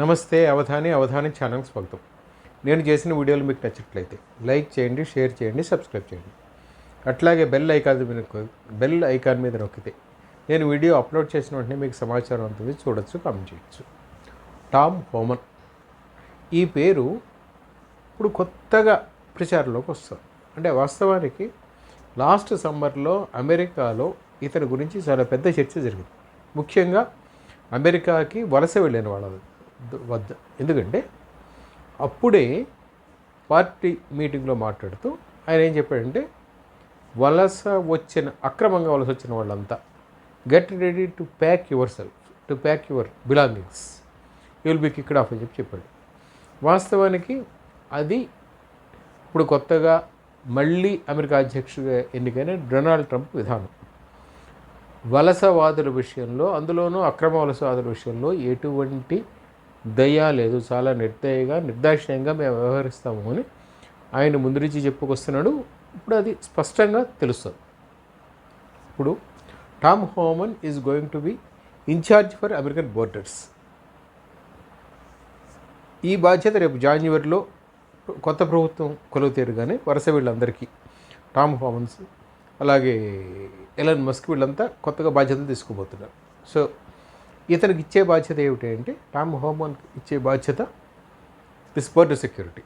నమస్తే అవధాని అవధాని ఛానల్కి స్వాగతం. నేను చేసిన వీడియోలు మీకు నచ్చినట్లయితే లైక్ చేయండి షేర్ చేయండి సబ్స్క్రైబ్ చేయండి. అట్లాగే బెల్ ఐకాన్ మీద బెల్ ఐకాన్ మీద నొక్కితే నేను వీడియో అప్లోడ్ చేసిన వెంటనే మీకు సమాచారం ఉంటుంది చూడొచ్చు కామెంట్ చేయొచ్చు. Tom Homan. ఈ పేరు ఇప్పుడు కొత్తగా ప్రచారంలోకి వస్తుంది. అంటే వాస్తవానికి లాస్ట్ సమ్మర్లో అమెరికాలో ఇతని గురించి చాలా పెద్ద చర్చ జరిగింది. ముఖ్యంగా అమెరికాకి వలస వెళ్ళిన వాళ్ళది. వద్ద. ఎందుకంటే అప్పుడే పార్టీ మీటింగ్లో మాట్లాడుతూ ఆయన ఏం చెప్పాడంటే వలస వచ్చిన అక్రమంగా వలస వచ్చిన వాళ్ళంతా get ready to pack yourself to pack your belongings will be kicked off అని చెప్పి చెప్పాడు. వాస్తవానికి అది ఇప్పుడు కొత్తగా మళ్ళీ అమెరికా అధ్యక్షుడిగా ఎన్నికైన డొనాల్డ్ ట్రంప్ విధానం. వలసవాదుల విషయంలో అందులోనూ అక్రమ వలసవాదుల విషయంలో ఎటువంటి దయ లేదు చాలా నిర్దయగా నిర్దాక్షిణ్యంగా మేము వ్యవహరిస్తాము అని ఆయన ముందు నుంచి చెప్పుకొస్తున్నాడు. ఇప్పుడు అది స్పష్టంగా తెలుస్తుంది. ఇప్పుడు Tom Homan is going to be in charge for American borders ఈ బాధ్యత రేపు జాన్యువరిలో కొత్త ప్రభుత్వం కొలవుతారు కానీ వరుస వీళ్ళందరికీ టామ్ హోమన్స్ అలాగే ఎలన్ మస్క్ వీళ్ళంతా కొత్తగా బాధ్యతలు తీసుకోబోతున్నారు. సో ఇతనికి ఇచ్చే బాధ్యత ఏమిటి అంటే టామ్ హోమన్కి ఇచ్చే బాధ్యత దిస్ బోర్డర్ సెక్యూరిటీ.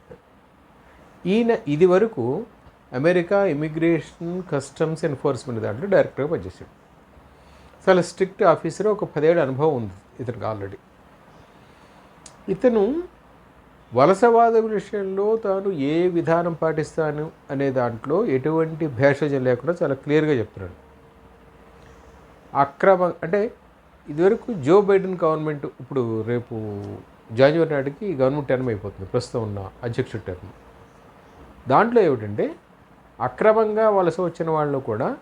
ఈయన ఇది వరకు అమెరికా ఇమిగ్రేషన్ కస్టమ్స్ ఎన్ఫోర్స్మెంట్ దాంట్లో డైరెక్టర్గా పనిచేశాడు. చాలా స్ట్రిక్ట్ ఆఫీసర్ ఒక పదేళ్ళ అనుభవం ఉంది ఇతనికి ఆల్రెడీ. ఇతను వలసవాద విషయంలో తాను ఏ విధానం పాటిస్తాను అనే దాంట్లో ఎటువంటి భేషజం లేకుండా చాలా క్లియర్గా చెప్తున్నాడు. అక్రమ అంటే ఇదివరకు జో బైడెన్ గవర్నమెంట్ ఇప్పుడు రేపు జనవరి నాటికి గవర్నమెంట్ టర్మ్ అయిపోతుంది ప్రస్తుతం ఉన్న అధ్యక్షుడు టర్మ్ దాంట్లో ఏమిటంటే అక్రమంగా వలస వచ్చిన వాళ్ళు కూడా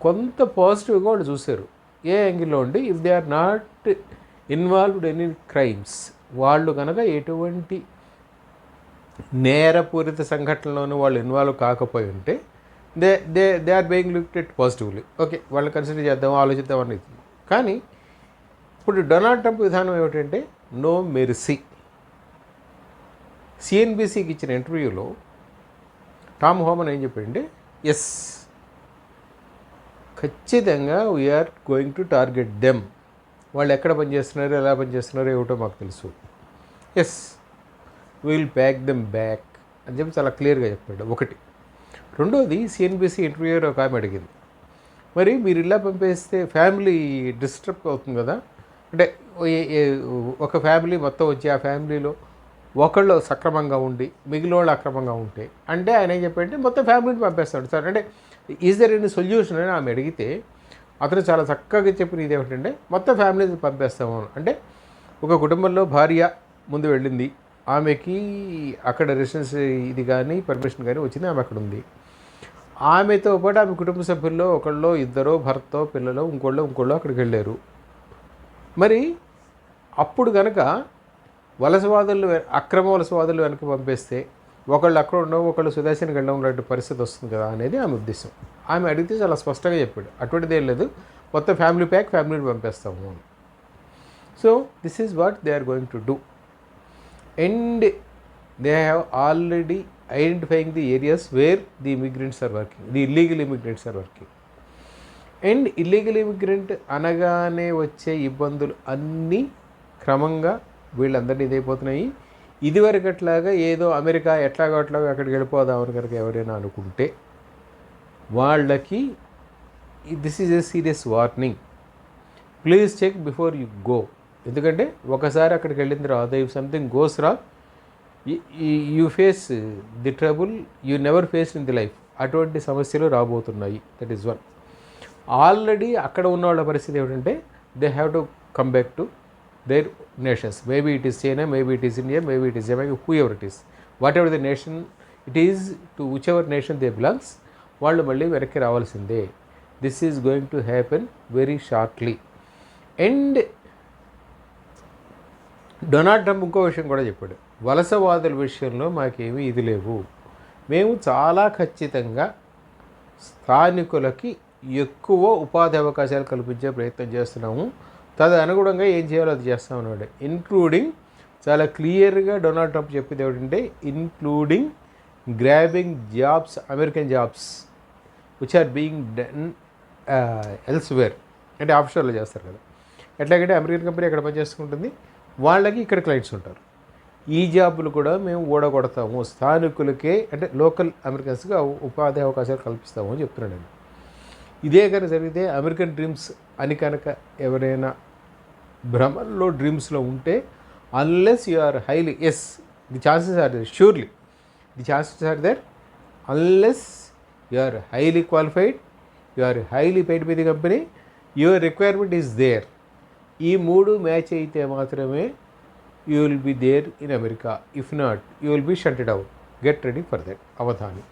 కొంత పాజిటివ్గా వాళ్ళు చూశారు. ఏ యాంగిల్లో ఉండి? If they are not involved any crimes వాళ్ళు కనుక ఎటువంటి నేరపూరిత సంఘటనలోనూ వాళ్ళు ఇన్వాల్వ్ కాకపోయి ఉంటే they they they are being looked at positively okay వాళ్ళు కన్సిడర్ చేద్దాం ఆలోచిద్దాం అని కానీ ఇప్పుడు డొనాల్డ్ ట్రంప్ విధానం ఏమిటంటే నో మెర్సీ. సిఎన్బిసికి ఇచ్చిన ఇంటర్వ్యూలో టామ్ హోమన్ ఏం చెప్పాడంటే ఎస్ ఖచ్చితంగా we are going to target them వాళ్ళు ఎక్కడ పనిచేస్తున్నారు ఎలా పనిచేస్తున్నారో ఏమిటో మాకు తెలుసు. Yes will pack them back అని చెప్పి చాలా క్లియర్గా చెప్పాడు ఒకటి. రెండోది సిఎన్బిసి ఇంటర్వ్యూ ఒక ఆమె అడిగింది మరి మీరు ఇలా పంపేస్తే ఫ్యామిలీ డిస్టర్బ్ అవుతుంది కదా అంటే ఒక ఫ్యామిలీ మొత్తం వచ్చి ఆ ఫ్యామిలీలో ఒకళ్ళు సక్రమంగా ఉండి మిగిలిన వాళ్ళు అక్రమంగా ఉంటే అంటే ఆయన ఏం చెప్పంటే మొత్తం ఫ్యామిలీని పంపేస్తాడు. సార్ అంటే ఈజ్ దర్ ఎనీ సొల్యూషన్ అని ఆమె అడిగితే అతను చాలా చక్కగా చెప్పిన ఇది ఏమిటంటే మొత్తం ఫ్యామిలీని పంపేస్తాము. అంటే ఒక కుటుంబంలో భార్య ముందు వెళ్ళింది. ఆమెకి అక్కడ రెసిడెన్స్ ఇది కానీ పర్మిషన్ కానీ వచ్చింది ఆమె అక్కడ ఉంది. ఆమెతో పాటు ఆమె కుటుంబ సభ్యుల్లో ఒకళ్ళో ఇద్దరో భర్త పిల్లలు ఇంకోళ్ళు ఇంకోళ్ళు అక్కడికి వెళ్ళారు. మరి అప్పుడు కనుక వలసవాదులు అక్రమ వలసవాదులు వెనక్కి పంపేస్తే ఒకళ్ళు అక్కడ ఉండవు ఒకళ్ళు సుదేశానికి గండం లాంటి పరిస్థితి వస్తుంది కదా అనేది ఆమె ఉద్దేశం. ఆమె అడిగితే చాలా స్పష్టంగా చెప్పాడు. అటువంటిది ఏం లేదు. మొత్తం ఫ్యామిలీ ప్యాక్ ఫ్యామిలీని పంపేస్తాము అని. So this is what they are going to do and they have already identifying the areas where the immigrants are working the illegal immigrants are working and illegal immigrant అనగానే వచ్చే ఇబ్బందులు అన్నీ క్రమంగా వీళ్ళందరినీ ఇదైపోతున్నాయి. ఇదివరకట్లాగా ఏదో అమెరికా ఎట్లాగో అట్లాగో అక్కడికి వెళ్ళిపోదామని కనుక ఎవరైనా అనుకుంటే వాళ్ళకి this is a serious warning please check before you go ఎందుకంటే ఒకసారి అక్కడికి వెళ్ళిన తర్వాత ఇఫ్ సంథింగ్ గోస్ రా you face the trouble you never face in the life అటువంటి సమస్యలు రాబోతున్నాయి. దట్ ఈస్ వన్ ఆల్రెడీ అక్కడ ఉన్న వాళ్ళ పరిస్థితి ఏమిటంటే they have to come back to their nations maybe it is China maybe it is India maybe it is Jamaica whoever it is whatever the nation it is to whichever nation they belongs వాళ్ళు మళ్ళీ వెనక్కి రావాల్సిందే. This is going to happen very shortly and Donald Trump ఇంకో విషయం కూడా చెప్పాడు. వలసవాదుల విషయంలో మాకేమీ ఇది లేవు. మేము చాలా ఖచ్చితంగా స్థానికులకి ఎక్కువ ఉపాధి అవకాశాలు కల్పించే ప్రయత్నం చేస్తున్నాము. తదనుగుణంగా ఏం చేయాలో అది చేస్తాం చేస్తామన్నాడు ఇంక్లూడింగ్ చాలా క్లియర్గా డొనాల్డ్ ట్రంప్ చెప్పింది ఏమిటంటే including grabbing jobs American jobs which are being done elsewhere అంటే ఆఫ్షోర్లో చేస్తారు కదా. ఎట్లాగంటే అమెరికన్ కంపెనీ అక్కడ పనిచేసుకుంటుంది వాళ్ళకి ఇక్కడ క్లయింట్స్ ఉంటారు. ఈ జాబులు కూడా మేము ఓడగొడతాము స్థానికులకే అంటే లోకల్ అమెరికన్స్గా ఉపాధి అవకాశాలు కల్పిస్తాము అని చెప్తున్నాడు ఇదే కనుక జరిగితే అమెరికన్ డ్రీమ్స్ అని కనుక ఎవరైనా భ్రమల్లో డ్రీమ్స్లో ఉంటే unless you are highly s the chances are there surely the chances are there unless you are highly qualified you are highly paid by the company your requirement is there ఈ మూడు match అయితే మాత్రమే you will be there in America if not you will be shunted out get ready for that Avadhani.